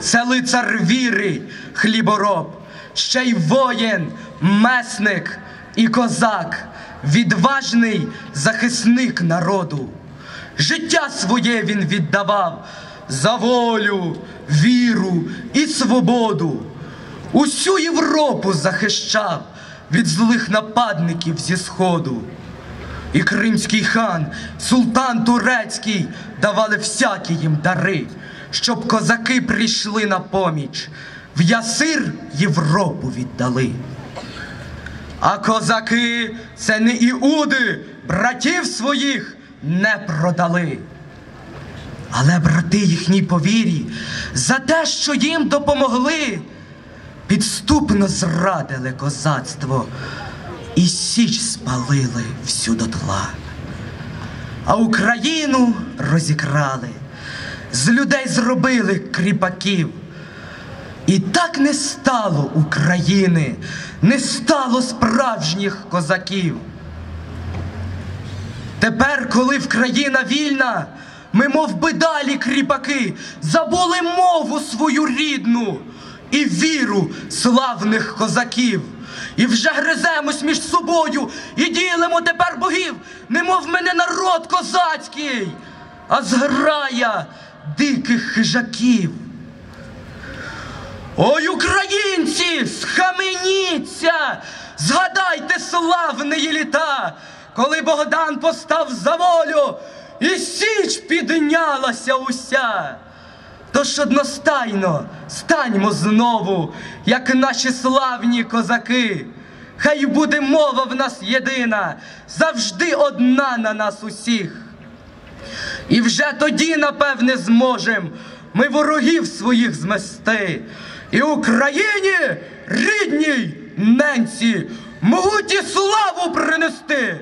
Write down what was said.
Це лицар віри, хлібороб, ще й воїн, месник і козак, відважний захисник народу. Життя своє він віддавав за волю, віру і свободу. Усю Європу захищав від злих нападників зі сходу. І кримський хан, султан турецький давали всякі їм дари, щоб козаки прийшли на поміч, в ясир Європу віддали. А козаки це не іуди, братів своїх не продали. Але брати їхній по вірі за те, що їм допомогли, підступно зрадили козацтво і січ спалили всю дотла. А Україну розікрали, з людей зробили кріпаків. І так не стало України, не стало справжніх козаків. Тепер, коли в країна вільна, ми, мов би далі кріпаки, забули мову свою рідну і віру славних козаків. І вже гриземось між собою і ділимо тепер богів, немов ми не народ козацький, а зграя диких хижаків. Ой, українці, схаменіться, згадайте славні літа, коли Богдан постав за волю, і січ піднялася уся. Тож одностайно станьмо знову, як наші славні козаки. Хай буде мова в нас єдина, завжди одна на нас усіх. І вже тоді, напевне, зможем ми ворогів своїх змести. І Україні, рідній ненці, могуті славу принести.